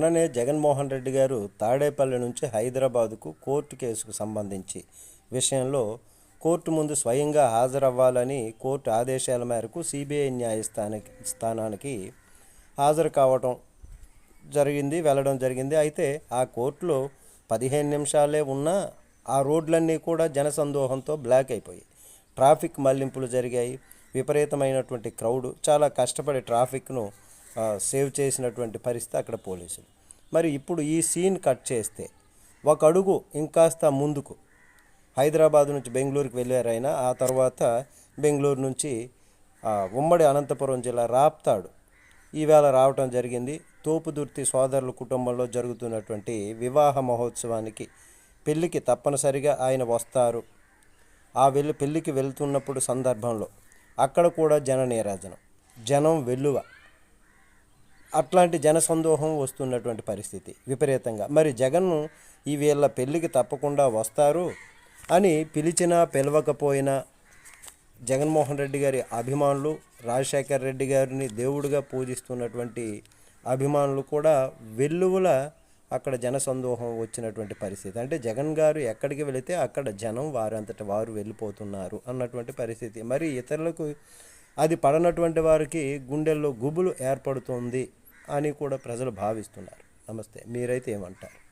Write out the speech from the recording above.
మొన్ననే జగన్మోహన్ రెడ్డి గారు తాడేపల్లి నుంచి హైదరాబాదుకు కోర్టు కేసుకు సంబంధించి విషయంలో కోర్టు ముందు స్వయంగా హాజరవ్వాలని కోర్టు ఆదేశాల మేరకు సిబిఐ న్యాయస్థానానికి స్థానానికి హాజరు కావటం జరిగింది వెళ్ళడం జరిగింది. అయితే ఆ కోర్టులో పదిహేను నిమిషాలే ఉన్నా ఆ రోడ్లన్నీ కూడా జనసందోహంతో బ్లాక్ అయిపోయాయి. ట్రాఫిక్ మళ్ళింపులు జరిగాయి. విపరీతమైనటువంటి క్రౌడ్. చాలా కష్టపడి ట్రాఫిక్ను సేవ్ చేసినటువంటి పరిస్థితి అక్కడ పోలీసులు. మరి ఇప్పుడు ఈ సీన్ కట్ చేస్తే ఒక అడుగు ఇంకాస్త ముందుకు. హైదరాబాద్ నుంచి బెంగళూరుకి వెళ్ళారైనా ఆ తర్వాత బెంగళూరు నుంచి ఉమ్మడి అనంతపురం జిల్లా రాప్తాడు. ఈవేళ రావటం జరిగింది. తోపుదుర్తి సోదరుల కుటుంబంలో జరుగుతున్నటువంటి వివాహ మహోత్సవానికి పెళ్ళికి తప్పనిసరిగా ఆయన వస్తారు. ఆ వెళ్ళి పెళ్ళికి వెళ్తున్నప్పుడు సందర్భంలో అక్కడ కూడా జన నీరాజనం జనం వెల్లువ. అట్లాంటి జనసందోహం వస్తున్నటువంటి పరిస్థితి విపరీతంగా. మరి జగన్ ఈ వీళ్ళ పెళ్ళికి తప్పకుండా వస్తారు అని పిలిచినా పిలవకపోయినా జగన్మోహన్ రెడ్డి గారి అభిమానులు రాజశేఖర్ రెడ్డి గారిని దేవుడిగా పూజిస్తున్నటువంటి అభిమానులు కూడా వెల్లువల అక్కడ జనసందోహం వచ్చినటువంటి పరిస్థితి. అంటే జగన్ గారు ఎక్కడికి వెళితే అక్కడ జనం వారంతట వారు వెళ్ళిపోతున్నారు అన్నటువంటి పరిస్థితి. మరి ఇతరులకు అది పడనటువంటి వారికి గుండెల్లో గుబులు ఏర్పడుతుంది అని కూడా ప్రజలు భావిస్తున్నారు. నమస్తే. మీరైతే ఏమంటారు?